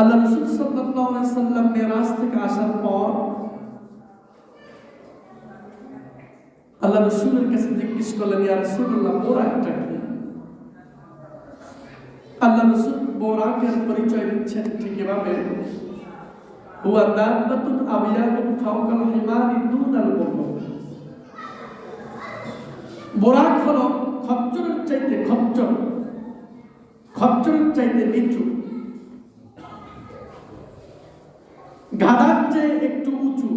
আল্লাহ রসুল সাল্লাম মেরাজ থেকে আসার পর আল্লাহ রসুলের কাছে জিজ্ঞেস করলেন, ইয়া রাসূলুল্লাহ বোরাকটা কি? আল্লাহ রসুল বোরাকের পরিচয় দিচ্ছেন ঠিক এভাবে। হুয়া দাব্বাতুন আবিয়াতুন ফাওকাল হিমারি দুনাল বুকুম বোরাক হলো খচ্চরের চাইতে খচ্চর খচ্চরের চাইতে নিচু। গাধার চেয়ে একটু উঁচু।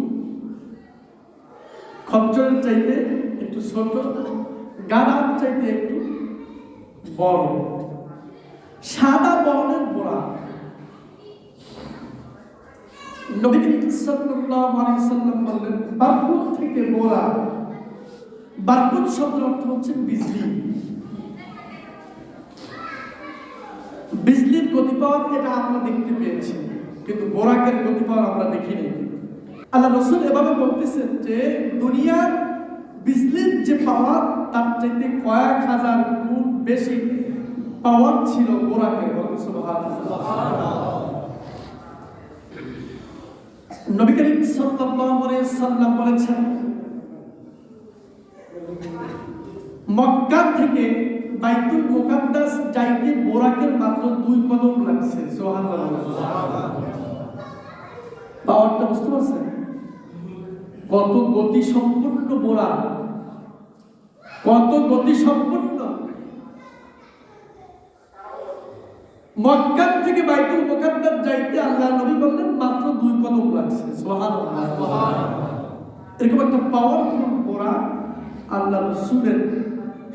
খচ্চরের চাইতে একটু ছোট। গাধার চাইতে একটু বড়। সাদা বর্ণের বারকুত থেকে বোরাক বারকুত শব্দের অর্থ হচ্ছে বিজলি। বিজলির গতি পাওয়ার এটা আমরা দেখতে পেয়েছি। কিন্তু বোরাকের পাওয়ার আমরা দেখিনি। আল্লাহ রসুল এভাবে বলতেছেন যে, দুনিয়ার বিজলির যে পাওয়ার, তার চাইতে কয়েক হাজার গুণ বেশি পাওয়ার ছিল বোরাকের নবী করিম সাল্লাল্লাহু আলাইহি সাল্লাম বলেছেন, মক্কা থেকে বাইতুল মুকাদ্দাস যাইতে বোরাকের মাত্র দুই কদম লাগছে, সুবহানাল্লাহ। পাওয়ারটা বুঝতে পারছেন? কত গতি সম্পূর্ণ বোরা কত গতি সম্পূর্ণ মক্কা থেকে বাইতুল মুকাদ্দাস যাইতে আল্লাহ নবী বললেন, মাত্র দুই কদম লাগছে, সুবহানাল্লাহ। এরকম একটা পাওয়ারফুল বোরা আল্লাহ রসুলের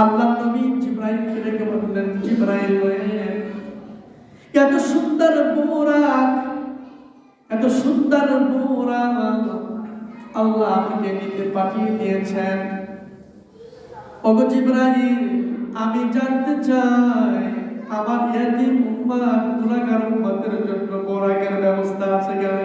আল্লাহ নবী জিব্রাইলকে ডেকে বললেন, জিব্রাইল এত সুন্দর বোরাক এত সুন্দর বোরাক আল্লাহ আমাকে নিতে পাঠিয়ে দিয়েছেন। ওগো জিব্রাইল, আমি জানতে চাই, আমার ইয়াতিম উম্মাত গুনাহগার উম্মতের জন্য বোরাকের ব্যবস্থা আছে কেন?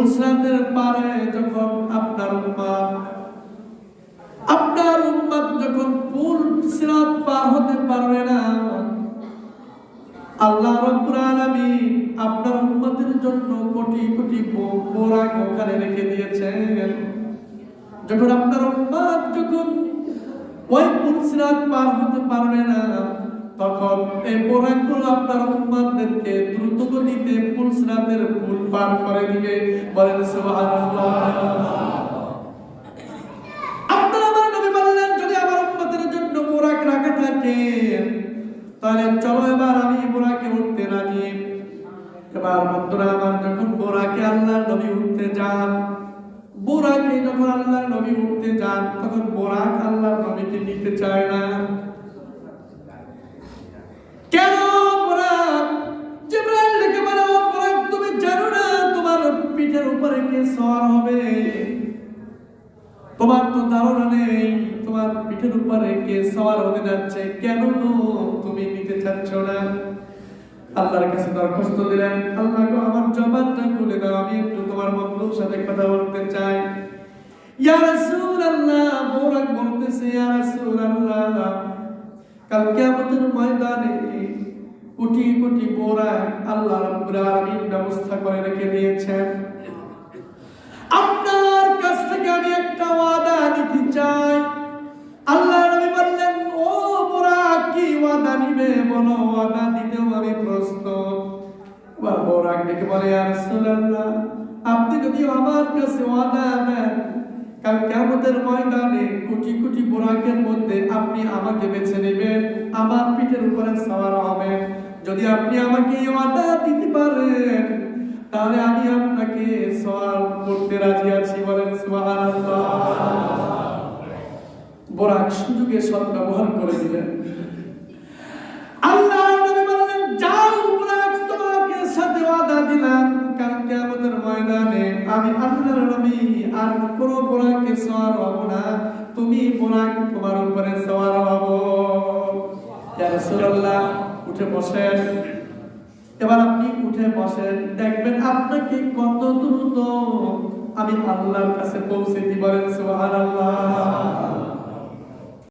ফুলসরাতের পারে যখন আপনার উম্মাত আপনার উম্মাত যখন ফুল সিরাত পার হতে পারবে না, আল্লাহ রাব্বুল আলামিন আপনার উম্মতের জন্য কোটি কোটি বোরাক ওখানে রেখে দিয়েছেন। যখন আপনার উম্মাত যখন ওই ফুল সিরাত পার হতে পারবে না তখন এই বোরাকগুলো আপনার উম্মাতদেরকে দ্রুত গতিতে ফুল সিরাতের ফুল পার করে দিবে। বলেন, সুবহানাল্লাহ। যদি আমার উম্মতের জন্য বোরাক রাখা থাকে, তাহলে চলো এবার আমি বোরাকে উঠতে রাজি এবার বন্ধুরা আমার যখন বোরাকে আল্লাহর নবী উঠতে যান বোরাকে যখন আল্লাহর নবী উঠতে যান, তখন বোরাক আল্লাহর নবীকে নিতে চায় না। সওয়ার হবে। তোমার তো ধারণা নেই, তোমার পিঠের উপরে কে সওয়ার হতে যাচ্ছে, কেন তুমি নিতে চাচ্ছ না? আল্লাহর কাছে দরখাস্ত দিলেন। আল্লাহ গো, আমার জবানটা খুলে দাও, আমি একটু তোমার সাথে কথা বলতে চাই। ইয়া বোরাক বলতেছে, ইয়া কাল কিয়ামতের ময়দানে কোটি কোটি আল্লাহ রাব্বুল আলামিন ব্যবস্থা করে রেখে দিয়েছেন। ওয়াদা দিতেও আমি প্রস্তুত। এবার বোরাক ডেকে বলে, ইয়া রাসূলুল্লাহ, আপনি যদি আমার কাছে ওয়াদা নেন কাল কিয়ামতের ময়দানে কোটি কোটি বোরাকের মধ্যে আপনি আমাকে বেছে নেবেন, আমার পিঠের উপরে সওয়ার হবেন যদি আপনি আমাকে ওয়াদা দিতে পারেন, তাহলে আমি আপনাকে সওয়াল করতে রাজি আছি। বলেন, সুবহানাল্লাহ। বোরাক সুযোগে সদ্ব্যবহার করে দিলেন। ময়দানে আমি আল্লাহর নবী, আর কোন বোরাকে সওয়ার হব না। তুমি বোরাক তোমার উপরে সওয়ার হব। ইয়া রাসূলুল্লাহ, উঠে বসেন। এবার আপনি উঠে বসেন। দেখবেন আপনাকে কত দ্রুত আমি আল্লাহর কাছে পৌঁছে দিই বলেন সুবহানাল্লাহ।